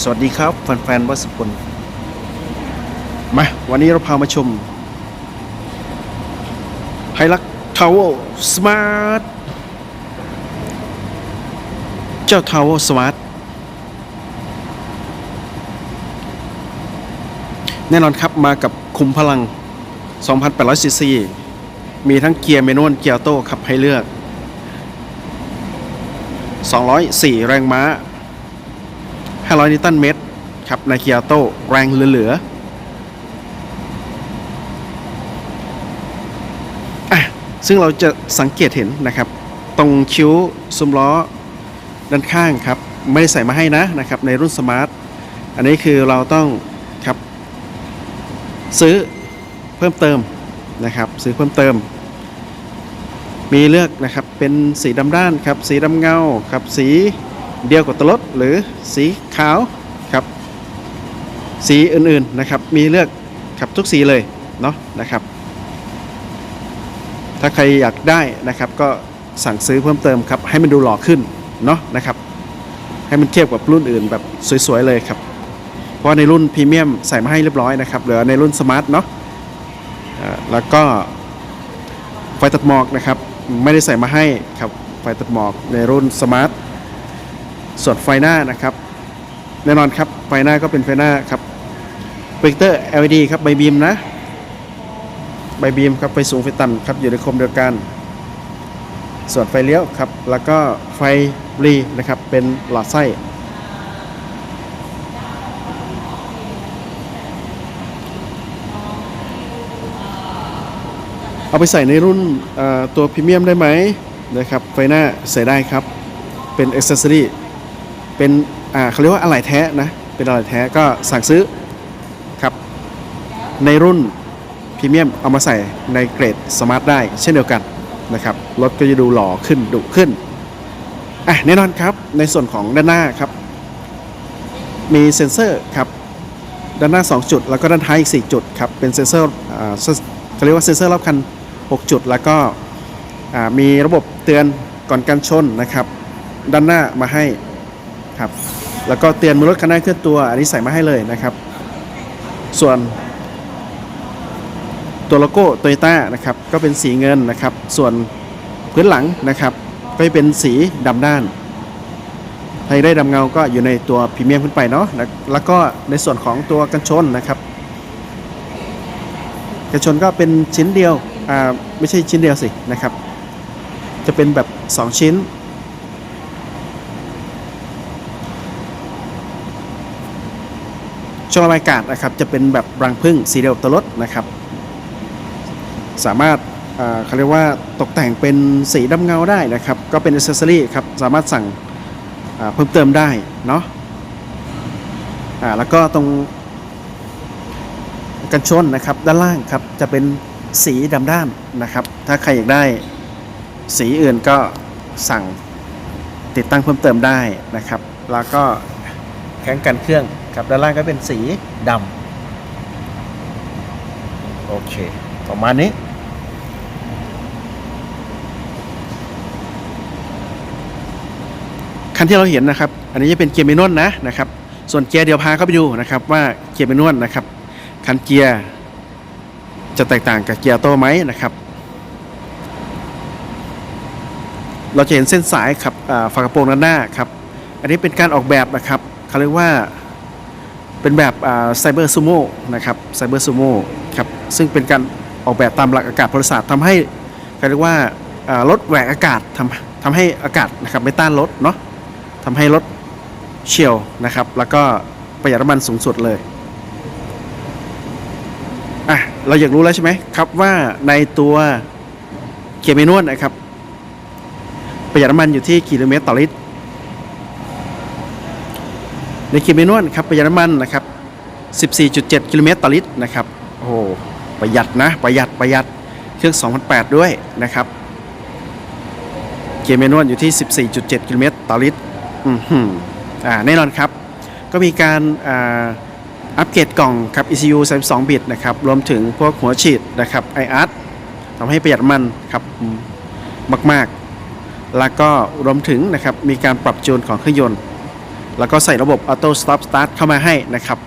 สวัสดีครับแฟนๆวัสกุลมาวันนี้เราพามาชมไฮลักทาวเวอร์สมาร์ทเจ้าทาวเวอร์สมาร์ทแน่นอนครับมากับคุมพลัง 2,800ซีซีมีทั้งเกียร์เมนวลเกียร์โต้ขับให้เลือก 204 แรงม้า 500 นิวตันเมตรครับในเกียร์โตแรงเหลือๆอะซึ่งเราจะสังเกตเห็นนะครับ ตรงคิ้วซุ้มล้อด้านข้างครับ ไม่ได้ใส่มาให้นะนะครับ ในรุ่นสมาร์ท อันนี้คือเราต้องครับ ซื้อเพิ่มเติมนะครับ ซื้อเพิ่มเติม มีเลือกนะครับเป็นสีดำด้านครับ สีดำเงาครับสี เดียวกับตัวรถหรือสีขาวครับสีอื่นๆนะครับมีเลือกครับทุกสีเลยเนาะนะครับ ถ้าใครอยากได้นะครับก็สั่งซื้อเพิ่มเติมครับให้มันดูหล่อขึ้นเนาะนะครับให้มันเทียบกับรุ่นอื่นแบบสวยๆเลยครับเพราะในรุ่นพรีเมียมใส่มาให้เรียบร้อยนะครับเหลือในรุ่นสมาร์ทเนาะแล้วก็ไฟตัดหมอกนะครับไม่ได้ใส่มาให้ครับไฟตัดหมอกในรุ่นสมาร์ท ส่วนไฟหน้านะครับ แน่นอนครับไฟหน้าก็เป็นไฟหน้าครับเจคเตอร์ LED ครับใบบีมนะ ใบบีมครับไฟสูงไฟต่ำครับอยู่ในคมเดียวกัน ส่วนไฟเลี้ยวครับ แล้วก็ไฟรีนะครับเป็นหลอดไส้เอาไปใส่ในรุ่นตัวพรีเมียมได้ไหมนะครับไฟหน้าใส่ได้ครับ เป็นอ c เซสซอรี เป็นอ่าเขาเรียกว่าอะไหล่แท้นะ เป็นอะไหล่แท้ก็สั่งซื้อครับในรุ่นพรีเมียมเอามาใส่ในเกรดสมาร์ทได้เช่นเดียวกันนะครับรถก็จะดูหล่อขึ้นดุขึ้นอะแน่นอนครับในส่วนของด้านหน้าครับ มีเซ็นเซอร์ครับด้านหน้า 2 จุด แล้วก็ด้านท้ายอีก 4 จุดครับเป็นเซ็นเซอร์เขาเรียกว่าเซ็นเซอร์รอบคัน 6 จุด แล้วก็มีระบบเตือนก่อนการชนนะครับ ด้านหน้ามาให้ ครับ แล้วก็เตือนมือรถคันหน้าเคลื่อนตัว อันนี้ใส่มาให้เลยนะครับ ส่วน ตัวโลโก้โตโยต้านะครับ ก็เป็นสีเงินนะครับ ส่วนพื้นหลังนะครับก็จะเป็นสีดำด้านถ้าได้ดำเงาก็อยู่ในตัวพรีเมียมขึ้นไปเนาะแล้วแล้วก็ในส่วนของตัวกันชนนะครับ กันชนก็เป็นชิ้นเดียวอ่าไม่ใช่ชิ้นเดียวสินะครับ จะเป็นแบบ 2 ชิ้น ช่องระบายอากาศนะครับจะเป็นแบบรังพึ่งสีเดียวกับตัวรถนะครับ สามารถเขาเรียกว่าตกแต่งเป็นสีดำเงาได้นะครับ ก็เป็นอ c เซสซอรีครับสามารถสั่งเพิ่มเติมได้เนาะแล้วก็ตรงกันชนนะครับด้านล่างครับจะเป็นสีดำด้านนะครับ ถ้าใครอยากได้สีอื่นก็สั่งติดตั้งเพิ่มเติมได้นะครับ แล้วก็แข้งกันเครื่อง ครับด้านล่างก็เป็นสีดำโอเคประมาณนี้ คันที่เราเห็นนะครับ อันนี้จะเป็นเกียร์เมนวลนะนะครับ ส่วนเกียร์เดี๋ยวพาเข้าไปดูนะครับ ว่าเกียร์เมนวลนะครับ คันเกียร์จะแตกต่างกับเกียร์โต้ไหมนะครับ เราจะเห็นเส้นสายครับฝากระโปรงด้านหน้าครับ อันนี้เป็นการออกแบบนะครับเขาเรียกว่า เป็นแบบไซเบอร์ซูโม่นะครับไซเบอร์ซูโม่ครับซึ่งเป็นการออกแบบตามหลักอากาศพลศาสตร์ทำให้เขาเรียกว่าอ่ารถแหวกอากาศทำทำให้อากาศนะครับไม่ต้านรถเนาะทำให้รถเฉียวนะครับ แล้วก็ประหยัดน้ำมันสูงสุดเลยอะเราอยากรู้แล้วใช่ไหมครับว่าในตัวเกียร์เมนวลนะครับ ประหยัดน้ำมันอยู่ที่กิโลเมตรต่อลิตร ในเกียร์เมนวลครับประหยัดน้ำมันนะครับ 14.7 กิโลเมตรต่อลิตรนะครับ โอ้โหประหยัดนะ ประหยัดประหยัดเครื่อง 2008 ด้วยนะครับ เกียร์เมนวลอยู่ที่ 14.7 กิโลเมตรต่อลิตรอือหืออ่าแน่นอนครับ ก็มีการอ่าอัปเกรดกล่องครับ ECU 32 บิตนะครับ รวมถึงพวกหัวฉีดนะครับ iArt ทำให้ประหยัดมันครับมาก ๆ แล้วก็รวมถึงนะครับมีการปรับจูนของเครื่องยนต์ แล้วก็ใส่ระบบ Auto Stop Start เข้ามาให้นะครับ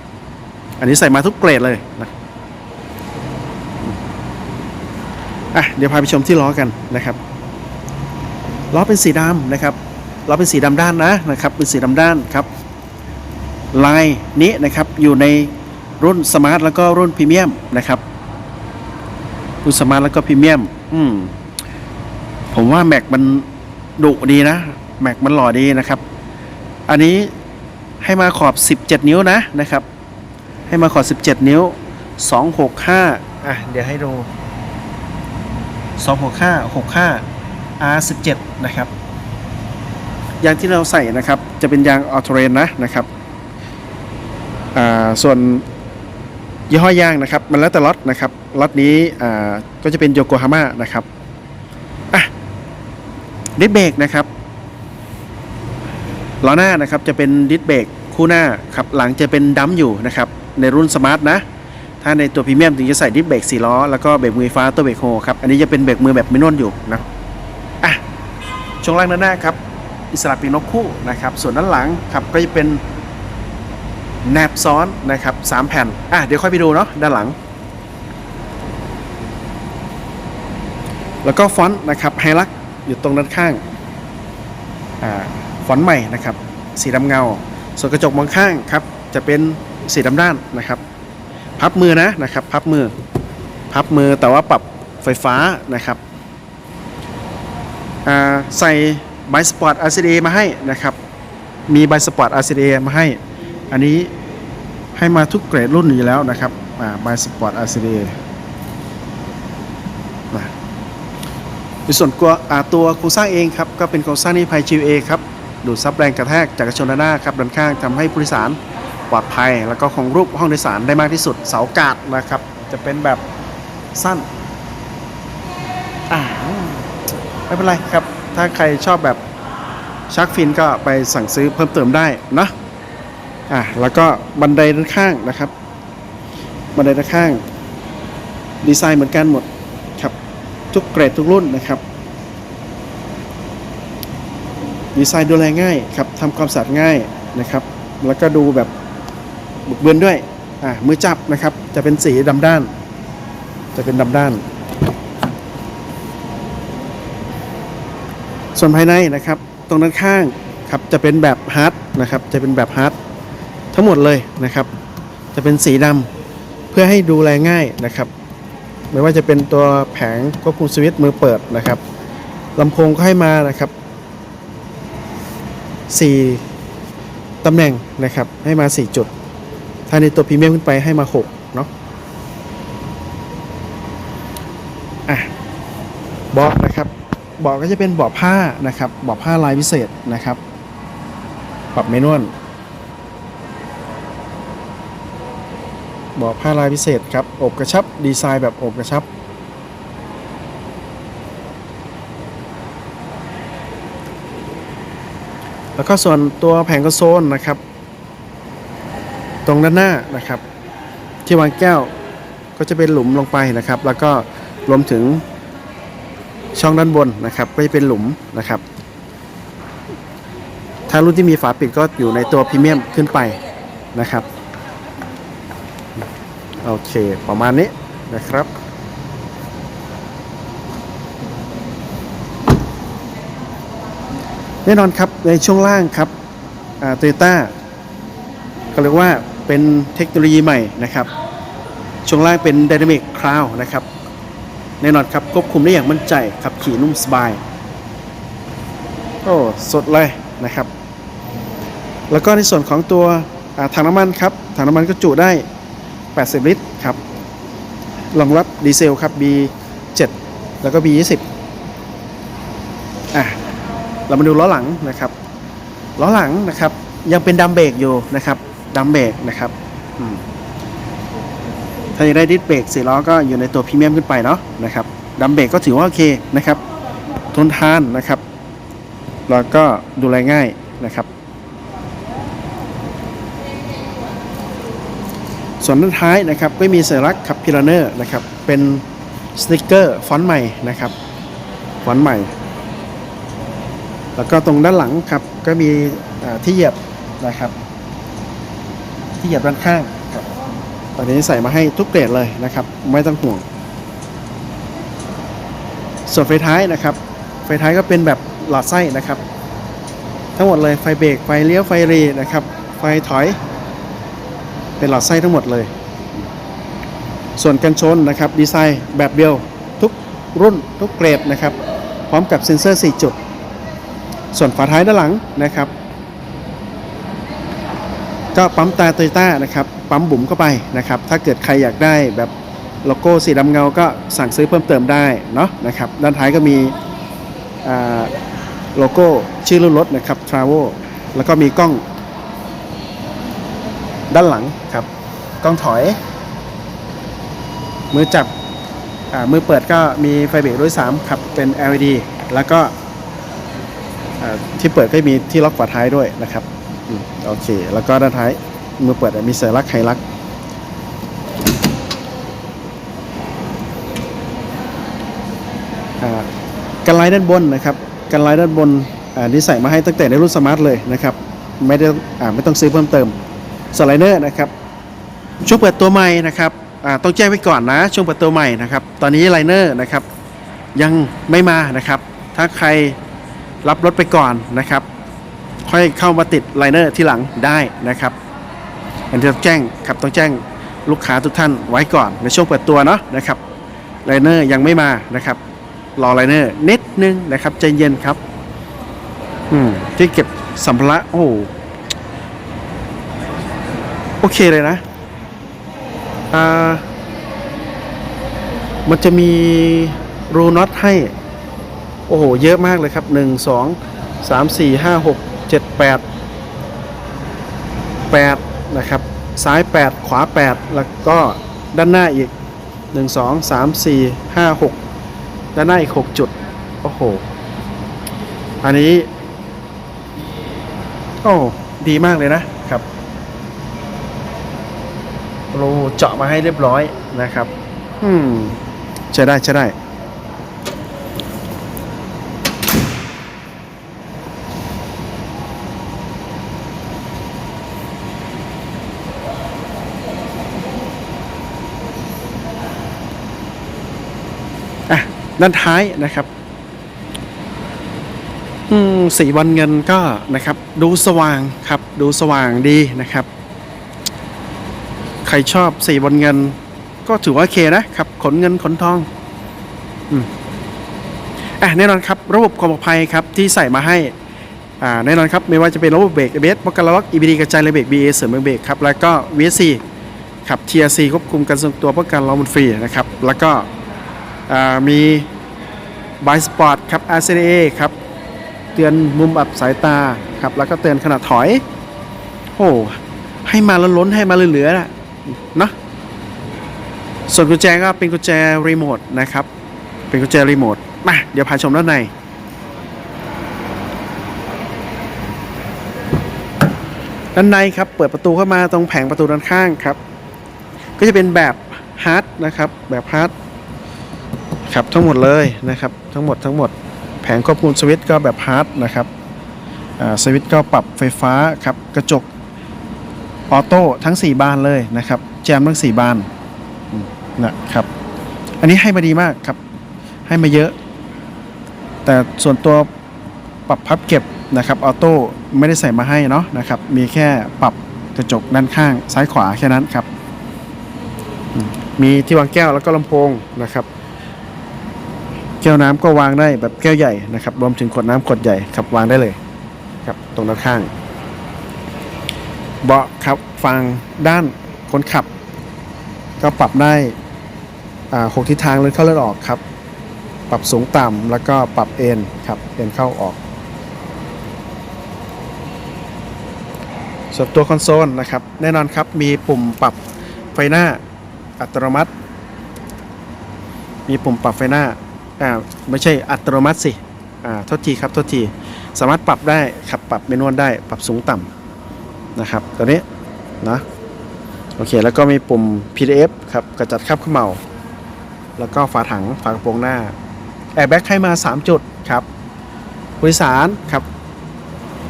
อันนี้ใส่มาทุกเกรดเลยนะอะเดี๋ยวพาไปชมที่ล้อกันนะครับล้อเป็นสีดำนะครับล้อเป็นสีดำด้านนะนะครับ เป็นสีดำด้านครับลายนี้นะครับอยู่ในรุ่นสมาร์ทแล้วก็รุ่นพรีเมียมนะครับรุ่นสมาร์ทแล้วก็พรีเมียมอืมผมว่าแม็กมันดุดีนะแม็กมันหล่อดีนะครับ อันนี้ให้มาขอบ 17 นิ้วนะนะครับ ให้มาขอบ 17 นิ้ว 265 อะ เดี๋ยวให้ดู 265 65 R17 นะครับยางที่เราใส่นะครับ จะเป็นยางออโตเรนนะนะครับอ่าส่วนยี่ห้อยางนะครับ มันแล้วแต่ล็อตนะครับล็อตนี้อ่าก็จะเป็นโยโกฮาม่านะครับอะดิสเบรกนะครับ ล้อหน้านะครับจะเป็นดิสเบรกคู่หน้าครับหลังจะเป็นดัมอยู่นะครับในรุ่นสมาร์ทนะถ้าในตัวพรีเมียมถึงจะใส่ดิสเบรก4ล้อแล้วก็เบรกมือไฟฟ้าตัวเบรกโฮครับอันนี้จะเป็นเบรกมือแบบไม่นวลอยู่นะอะช่วงล่างด้านหน้าครับอิสระปีนกคู่นะครับส่วนด้านหลังครับก็จะเป็นแนบซ้อนนะครับสามแผ่นอะเดี๋ยวค่อยไปดูเนาะด้านหลัง แล้วก็ฟอนต์นะครับไฮลักอยู่ตรงด้านข้างอ่า ฟอนต์ใหม่นะครับสีดำเงา ส่วนกระจกมองข้างครับจะเป็นสีดำด้านนะครับ พับมือนะนะครับ พับมือ พับมือแต่ว่าปรับไฟฟ้านะครับอ่าใส่ไบสปอร์ต RCA มาให้นะครับ มีไบสปอร์ต RCA มาให้ อันนี้ให้มาทุกเกรดรุ่นอยู่แล้วนะครับอ่าไบสปอร์ต RCA ในส่วนตัวตัวโครงสร้างเองครับ ก็เป็นโครงสร้างนิพาย GA ครับ ดูดซับแรงกระแทกจากกระชนด้านหน้าครับด้านข้างทำให้ผู้โดยสารปลอดภัย แล้วก็คงรูปห้องโดยสารได้มากที่สุดเสากาดนะครับ จะเป็นแบบสั้นอ่าไม่เป็นไรครับ ถ้าใครชอบแบบชักฟินก็ไปสั่งซื้อเพิ่มเติมได้นะอะแล้วก็บันไดด้านข้างนะครับ บันไดด้านข้าง ดีไซน์เหมือนกันหมดครับ ทุกเกรดทุกรุ่นนะครับ ดีไซน์ดูแลง่ายครับทำความสะอาดง่ายนะครับ แล้วก็ดูแบบบุกเบือนด้วยอ่ามือจับนะครับ จะเป็นสีดำด้าน จะเป็นดำด้าน ส่วนภายในนะครับ ตรงด้านข้างครับจะเป็นแบบฮาร์ดนะครับ จะเป็นแบบฮาร์ดทั้งหมดเลยนะครับ จะเป็นสีดำเพื่อให้ดูแลง่ายนะครับ ไม่ว่าจะเป็นตัวแผงควบคุมสวิตช์มือเปิดนะครับลำโพงก็ให้มานะครับ 4ตำแหน่งนะครับ ให้มา 4 จุด ถ้าในตัวพรีเมียมขึ้นไปให้มา 6 เนาะอะบาะนะครับบาะก็จะเป็นบาะผ้านะครับบาะผ้าลายพิเศษนะครับปรับเมนวลบาะผ้าลายพิเศษครับ อบกระชับ ดีไซน์แบบอบกระชับ แล้วก็ส่วนตัวแผงคอนโซลนะครับ ตรงด้านหน้านะครับ ที่วางแก้วก็จะเป็นหลุมลงไปนะครับ แล้วก็รวมถึงช่องด้านบนนะครับก็จะเป็นหลุมนะครับ ถ้ารุ่นที่มีฝาปิดก็อยู่ในตัวพรีเมียมขึ้นไปนะครับ โอเค ประมาณนี้นะครับ แน่นอนครับในช่วงล่างครับโตโยต้าก็เรียกว่าเป็นเทคโนโลยีใหม่นะครับช่วงล่างเป็น Dynamic Cloud นะครับแน่นอนครับควบคุมได้อย่างมั่นใจขับขี่นุ่มสบายโอ้สดเลยนะครับ แล้วก็ในส่วนของตัวถังน้ำมันครับถังน้ำมันก็จุได้ 80 ลิตรครับรองรับดีเซลครับ B7 แล้วก็ B20 อะ เรามาดูล้อหลังนะครับล้อหลังนะครับ ยังเป็นดัมเบรกอยู่นะครับดัมเบรกนะครับถ้าอยากได้ดิสเบรกสี่ล้อก็อยู่ในตัวพรีเมียมขึ้นไปเนาะนะครับดัมเบรกก็ถือว่าโอเคนะครับทนทานนะครับแล้วก็ดูแลง่ายนะครับส่วนด้านท้ายนะครับก็มีสัญลักษณ์ขับพิลเนอร์นะครับเป็นสติกเกอร์ฟอนต์ใหม่นะครับฟอนต์ใหม่ แล้วก็ตรงด้านหลังครับก็มีที่เหยียบนะครับ ที่เหยียบด้านข้างครับตอนนี้ใส่มาให้ทุกเกรดเลยนะครับ ไม่ต้องห่วง ส่วนไฟท้ายนะครับ ไฟท้ายก็เป็นแบบหลอดไส้นะครับ ทั้งหมดเลยไฟเบรกไฟเลี้ยวไฟรีนะครับ ไฟถอย เป็นหลอดไส้ทั้งหมดเลย ส่วนกันชนนะครับดีไซน์แบบเดียวทุกรุ่นทุกเกรดนะครับ พร้อมกับเซ็นเซอร์ 4 จุด ส่วนฝาท้ายด้านหลังนะครับ ก็ปั๊มตาโตโยต้านะครับปั๊มบุ๋มเข้าไปนะครับ ถ้าเกิดใครอยากได้แบบโลโก้สีดำเงาก็สั่งซื้อเพิ่มเติมได้เนาะนะครับ ด้านท้ายก็มีโลโก้ชื่อรุ่นรถนะครับ t r a v e l แล้วก็มีกล้อง ด้านหลังครับ กล้องถอย มือจับมือเปิดก็มีไฟเบรกด้วย3ครับ เป็น LED แล้วก็ ที่เปิดก็มีที่ล็อกฝาท้ายด้วยนะครับโอเค แล้วก็ด้านท้ายมือเปิดมีสัญลักษณ์ไฮลักษกันไลน์ด้านบนนะครับกันไลน์ด้านบนนี่ใส่มาให้ตั้งแต่ในรุ่นสมาร์ทเลยนะครับไม่ได้อ่าไม่ต้องซื้อเพิ่มเติมสไลเนอร์นะครับช่วงเปิดตัวใหม่นะครับต้องแจ้งไว้ก่อนนะช่วงเปิดตัวใหม่นะครับ ตอนนี้ไลเนอร์นะครับยังไม่มานะครับ ถ้าใคร รับรถไปก่อนนะครับ ค่อยเข้ามาติดไลเนอร์ที่หลังได้นะครับอันที่ต้องแจ้งครับต้องแจ้งลูกค้าทุกท่านไว้ก่อนในช่วงเปิดตัวเนาะนะครับไลเนอร์ยังไม่มานะครับรอไลเนอร์นิดนึงนะครับใจเย็นครับอืมที่เก็บสัมภาระโอ้โหโอเคเลยนะอ่ามันจะมีรูน็อตให้ โอ้โห เยอะมากเลยครับ 1 2 3 4 5 6 7 8 8 นะครับ ซ้าย 8 ขวา 8 แล้วก็ด้านหน้าอีก 1 2 3 4 5 6 ด้านหน้าอีก 6 จุด โอ้โห อันนี้ โอ้ ดีมากเลยนะครับรูเจาะมาให้เรียบร้อยนะครับ อืมใช้ได้ใช้ได้ ด้านท้ายนะครับสีวันเงินก็นะครับ ดูสว่างครับ ดูสว่างดีนะครับ ใครชอบสีบนเงิน ก็ถือว่าโอเคนะครับ ขนเงินขนทองอืมอะแน่นอนครับ ระบบความปลอดภัยครับที่ใส่มาให้อ่าแน่นอนครับ ไม่ว่าจะเป็นระบบเบรกเบสปกันล็อก EBD กระจายเลยเบรก BA เสริมเบรกครับแล้วก็ VSC ครับ TRC ควบคุมการทรงตัวป้องกันล้อมันฟรีนะครับแล้วก็ อ่ามี b i Sport ครับ RCA ครับ เตือนมุมอับสายตาครับ แล้วก็เตือนขนาดถอย โอ้ให้มาล้นให้มาเหลือๆนะเนาะส่วนกุญแจก็เป็นกุญแจรีโมทนะครับ เป็นกุญแจรีโมทมาเดี๋ยวพาชมด้านในด้านในครับ เปิดประตูเข้ามาตรงแผงประตูด้านข้างครับ ก็จะเป็นแบบฮาร์ดนะครับ แบบฮาร์ด ครับทั้งหมดเลยนะครับทั้งหมดทั้งหมดแผงควบคุมสวิตช์ก็แบบฮาร์ดนะครับสวิตช์ก็ปรับไฟฟ้าครับกระจกออโต้ทั้ง 4 บานเลยนะครับแจมทั้ง 4 บานนะครับอันนี้ให้มาดีมากครับให้มาเยอะ แต่ส่วนตัวปรับพับเก็บนะครับออโต้ไม่ได้ใส่มาให้เนาะนะครับมีแค่ปรับกระจกด้านข้างซ้ายขวาแค่นั้นครับมีที่วางแก้วแล้วก็ลำโพงนะครับ ก้วน้ำก็วางได้แบบแก้วใหญ่นะครับรวมถึงขวดน้ำขวดใหญ่ครับวางได้เลยครับตรงด้านข้าง เบาะครับฝั่งด้านคนขับ ก็ปรับได้อ่าหกทิศทางเลยเข้าเลื่อนออกครับ ปรับสูงต่ำแล้วก็ปรับเอ็นครับเอ็นเข้าออกส่วนตัวคอนโซลนะครับแน่นอนครับมีปุ่มปรับไฟหน้าอัตโนมัติ มีปุ่มปรับไฟหน้า อ่าไม่ใช่อัตโนมัติสิอ่าโทษทีครับโทษทีสามารถปรับได้ครับปรับเมนวลได้ปรับสูงต่ำนะครับตัวนี้นะโอเคแล้วก็มีปุ่ม PDF ครับกระจัดคราบขม่าแล้วก็ฝาถังฝากระโปรงหน้าแอร์แบ็กให้มา 3 จุดครับผู้โดยสารครับ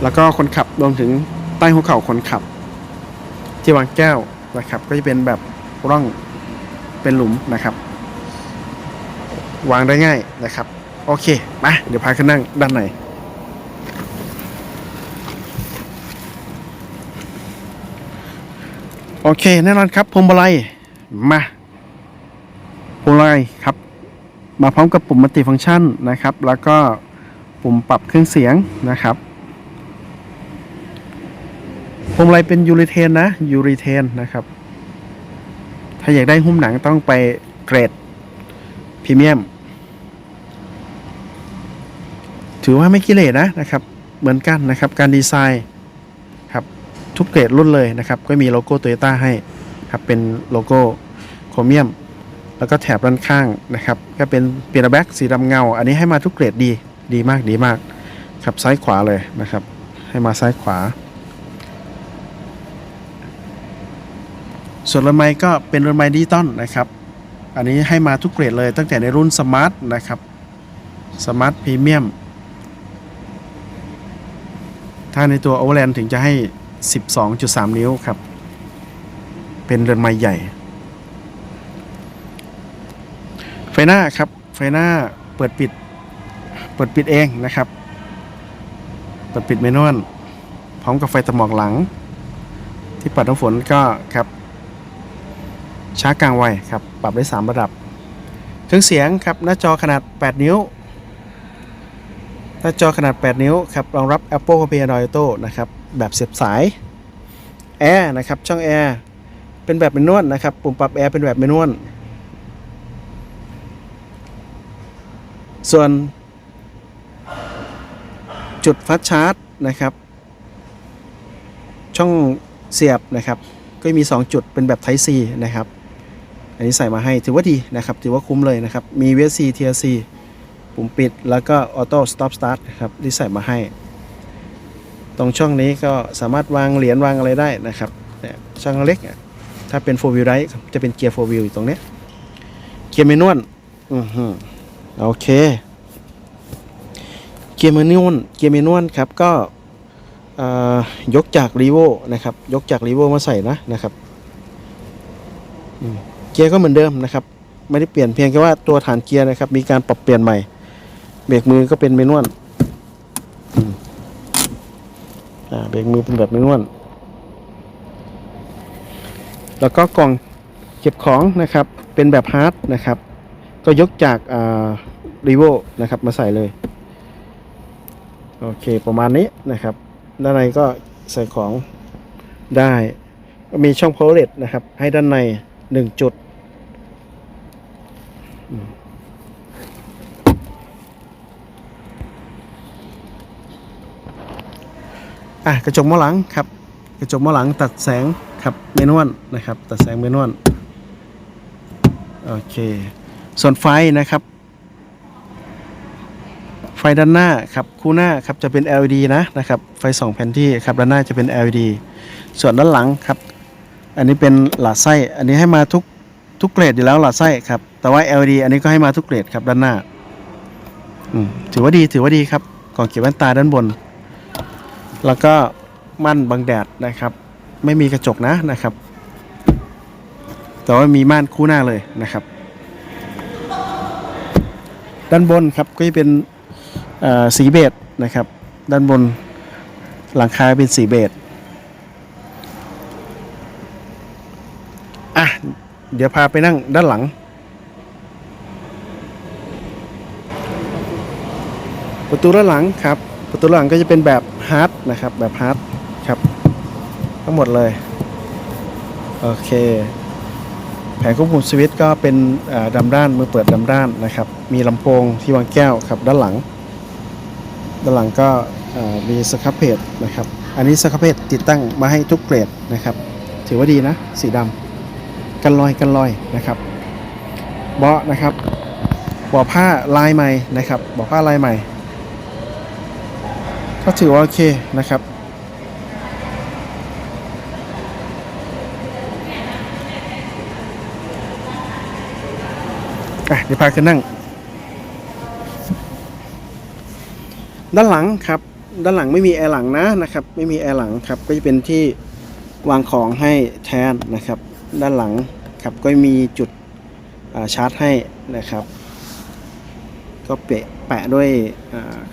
แล้วก็คนขับรวมถึงใต้หัวเข่าคนขับ ที่วางแก้วนะครับ ก็จะเป็นแบบร่องเป็นหลุมนะครับ วางได้ง่ายนะครับ โอเคมาเดี๋ยวพาขึ้นนั่งด้านในโอเคแน่นอนครับพวงมาลัยมาพวงมาลัยครับ มาพร้อมกับปุ่มมัลติฟังก์ชันนะครับ แล้วก็ปุ่มปรับเครื่องเสียงนะครับพวงมาลัยเป็นยูริเทนนะยูริเทนนะครับ ถ้าอยากได้หุ้มหนังต้องไปเกรดพรีเมียม ถือว่าไม่กิเลสนะนะครับ เหมือนกันนะครับ การดีไซน์ครับทุกเกรดรุ่นเลยนะครับ ก็มีโลโก้โตโยต้าให้ครับเป็นโลโก้โครเมียม แล้วก็แถบด้านข้างนะครับ ก็เป็นเปียโนแบ็กสีดำเงา อันนี้ให้มาทุกเกรดดีดีมากดีมากครับซ้ายขวาเลยนะครับ ให้มาซ้ายขวา ส่วนรถไม้ก็เป็นรถไม้ดิจิตอลนะครับ อันนี้ให้มาทุกเกรดเลยตั้งแต่ในรุ่นสมาร์ทนะครับสมาร์ทพรีเมียม ถ้าในตัว Overland ถึงจะให้ 12.3 นิ้วครับ เป็นเรือนไม้ใหญ่ ไฟหน้าครับ ไฟหน้าเปิดปิด เปิดปิดเองนะครับ เปิดปิดเมนวลพร้อมกับไฟตะหมอกหลัง ที่ปัดน้ำฝนก็ครับช้ากลางไวครับ ปรับได้ 3 ระดับ เครื่องเสียงครับ หน้าจอขนาด 8 นิ้ว น้าจอขนาด 8 นิ้วครับรองรับ Apple CarPlay Android Auto นะครับแบบเสียบสายแอร์นะครับช่องแอร์เป็นแบบเมนวลนะครับปุ่มปรับแอร์เป็นแบบเมนวลส่วน จุดฟัสชาร์จนะครับ ช่องเสียบนะครับ ก็มี 2 จุดเป็นแบบ Type C นะครับ อันนี้ใส่มาให้ถือว่าดีนะครับ ถือว่าคุ้มเลยนะครับ มี VSC TRC ปุ่มปิดแล้วก็ Auto Stop Start นะครับที่ใส่มาให้ ตรงช่องนี้ก็สามารถวางเหรียญวางอะไรได้นะครับเนี่ยช่องเล็ก ถ้าเป็น4 wheel drive จะเป็นเกียร์4 wheel อยู่ตรงนี้เกียร์เมนวลอือฮึโอเค เกียร์เมนวลเกียร์เมนวลครับก็เอ่อยกจากรีโวนะครับ ยกจากรีโวมาใส่นะนะครับเกียร์ก็เหมือนเดิมนะครับ ไม่ได้เปลี่ยนเพียงแค่ว่าตัวฐานเกียร์นะครับ มีการปรับเปลี่ยนใหม่ เบรกมือก็เป็นเมนวลอ่าเบรกมือเป็นแบบเมนวลแล้วก็กล่องเก็บของนะครับเป็นแบบฮาร์ดนะครับ ก็ยกจากอ่ารีโวนะครับมาใส่เลย โอเคประมาณนี้นะครับ ด้านในก็ใส่ของได้ มีช่อง power outlet นะครับ ให้ด้านในหนึ่งจุด อะกระจกมองหลังครับ กระจกมองหลังตัดแสงครับเมนวลนะครับ ตัดแสงเมนวลโอเคส่วนไฟนะครับ ไฟด้านหน้าครับคู่หน้าครับจะเป็น LED นะนะครับไฟสองแผ่นที่ครับด้านหน้าจะเป็น LED ส่วนด้านหลังครับ อันนี้เป็นหลอดไส้ อันนี้ให้มาทุกทุกเกรดอยู่แล้วหลอดไส้ครับแต่ว่า LED อันนี้ก็ให้มาทุกเกรดครับด้านหน้าถือว่าดีถือว่าดีครับกล่องเก็บแว่นตาด้านบน แล้วก็ม่านบังแดดนะครับ ไม่มีกระจกนะนะครับ แต่ว่ามีม่านคู่หน้าเลยนะครับ ด้านบนครับก็จะเป็นสีเบจนะครับ ด้านบนหลังคาเป็นสีเบจอะเดี๋ยวพาไปนั่งด้านหลังประตูด้านหลังครับ ประตูหลังก็จะเป็นแบบฮาร์ดนะครับแบบฮาร์ดครับ ทั้งหมดเลย โอเค แผงควบคุมสวิตช์ก็เป็นเอ่อดำด้านมือเปิดดำด้านนะครับ มีลำโพงที่วางแก้วครับด้านหลัง ด้านหลังก็มีสครับเพจนะครับ อันนี้สครับเพจติดตั้งมาให้ทุกเกรดนะครับ ถือว่าดีนะ สีดำกันรอยกันรอยนะครับเบาะนะครับเบาะผ้าลายใหม่นะครับเบาะผ้าลายใหม่ ก็ถือว่าโอเคนะครับ อะเดี๋ยวพาขึ้นนั่ง ด้านหลังครับ ด้านหลังไม่มีแอร์หลังนะนะครับ ไม่มีแอร์หลังครับ ก็จะเป็นที่วางของให้แทนนะครับ ด้านหลังครับก็มีจุดาชาร์จให้นะครับ ก็เปะแปะด้วย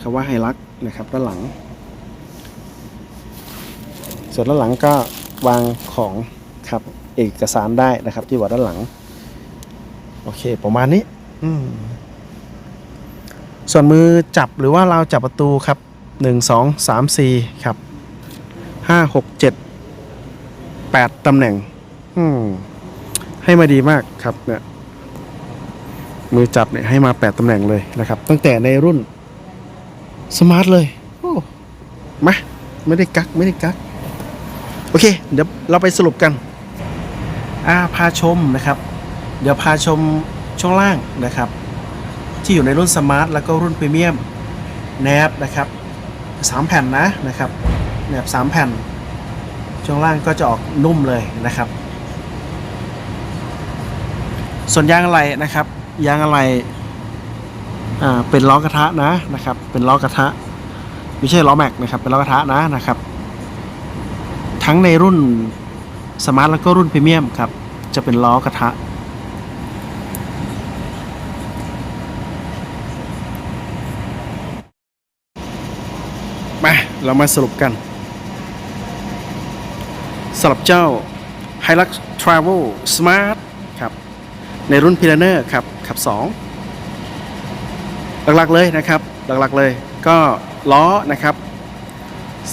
คำว่าไฮลัก นะครับด้านหลัง ส่วนด้านหลังก็วางของครับเอกสารได้นะครับ ที่บอร์ดด้านหลัง โอเคประมาณนี้อืมส่วนมือจับหรือว่าเราวจับประตูครับหนึ่งสองสามสี่ครับห้าหกเจ็ดแปดตำแหน่งอืมให้มาดีมากครับเนี่ยมือจับเนี่ยให้มาแปดตำแหน่งเลยนะครับ ตั้งแต่ในรุ่น สมาร์ทเลยโอ้มาไม่ได้กักไม่ได้กัก โอเค เดี๋ยวเราไปสรุปกัน อ่าพาชมนะครับ เดี๋ยวพาชมช่วงล่างนะครับ ที่อยู่ในรุ่นสมาร์ทแล้วก็รุ่นพรีเมียมแนบนะครับสามแผ่นนะนะครับแนบสามแผ่น ช่วงล่างก็จะออกนุ่มเลยนะครับ ส่วนยางอะไรนะครับ ยางอะไร อ่าเป็นล้อกระทะนะนะครับ เป็นล้อกระทะ ไม่ใช่ล้อแม็กนะครับ เป็นล้อกระทะนะนะครับ ทั้งในรุ่นสมาร์ทแล้วก็รุ่นพรีเมียมครับ จะเป็นล้อกระทะมาเรามาสรุปกันสำหรับเจ้า Hilux Travel Smart ครับ ในรุ่น p i l a n e r ครับขับ 2 หลักๆเลยนะครับ หลักๆเลยก็ล้อนะครับ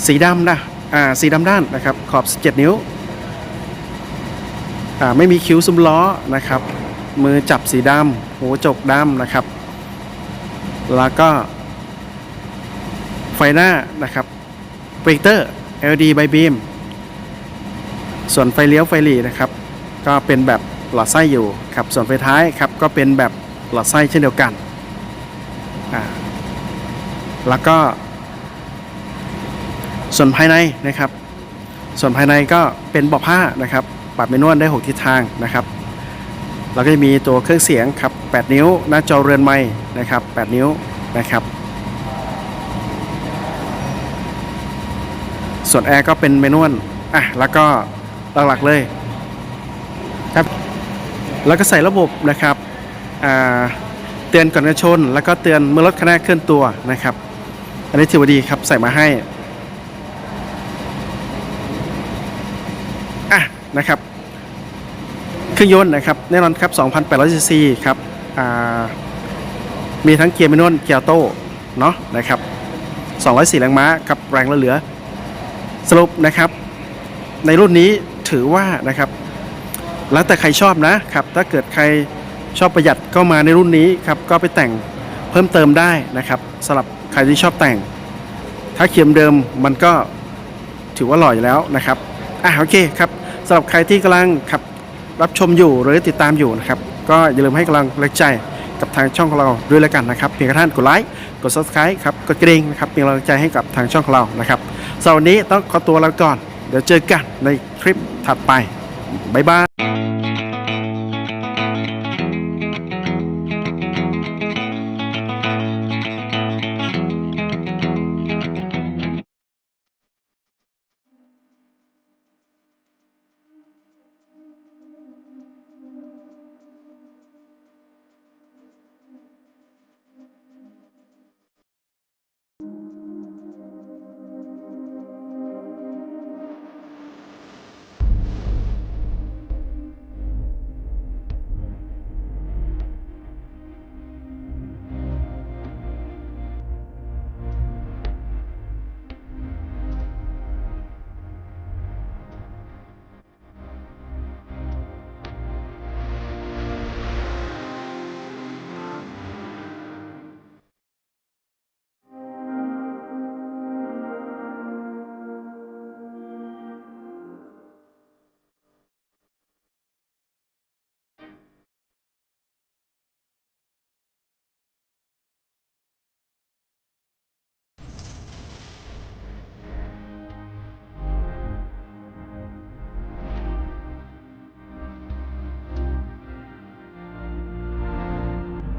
สีดำนะอ่าสีดำด้านนะครับ ขอบ 17 นิ้วอ่าไม่มีคิ้วซุ้มล้อนะครับ มือจับสีดำหัวจกดำนะครับ แล้วก็ ไฟหน้านะครับโปรเจคเตอร์ LED ไบบีมส่วนไฟเลี้ยวไฟหลีนะครับ ก็เป็นแบบหลอดไส้อยู่ครับ ส่วนไฟท้ายครับก็เป็นแบบหลอดไส้เช่นเดียวกัน อ่าแล้วก็ ส่วนภายในนะครับ ส่วนภายในก็เป็นเบาะผ้านะครับ ปรับเมนวลได้ 6 ทิศทางนะครับแล้วก็จะมีตัวเครื่องเสียงครับ 8 นิ้ว หน้าจอเรือนไม้นะครับ 8 นิ้วนะครับ ส่วนแอร์ก็เป็นเมนวลอะแล้วก็หลักๆเลยครับ แล้วก็ใส่ระบบนะครับอ่า เตือนก่อนการชน แล้วก็เตือนเมื่อรถคันหน้าเคลื่อนตัวนะครับ อันนี้ถือว่าดีครับใส่มาให้อะนะครับเครื่องยนต์นะครับแน่นอนครับ2,800ซีซีครับอ่ามีทั้งเกียร์แมนวลเกียร์โต้เนาะนะครับ204แรงม้ากับแรงเหลือสรุปนะครับ ในรุ่นนี้ถือว่านะครับ แล้วแต่ใครชอบนะครับ ถ้าเกิดใคร ชอบประหยัดก็มาในรุ่นนี้ครับก็ไปแต่งเพิ่มเติมได้นะครับสำหรับใครที่ชอบแต่ง ถ้าเขียมเดิมมันก็ถือว่าหล่ออยู่แล้วนะครับอะโอเคครับสำหรับใครที่กำลังขับรับชมอยู่หรือติดตามอยู่นะครับก็อย่าลืมให้กำลังแรงใจกับทางช่องของเราด้วยแล้วกันนะครับเพียงแค่ท่านกดไลค์กด subscribe ครับกดกระดิ่งนะครับเป็นกำลังใจให้กับทางช่องของเรานะครับสำหรับวันนี้ต้องขอตัวลาไปก่อน เดี๋ยวเจอกันในคลิปถัดไปบ๊ายบาย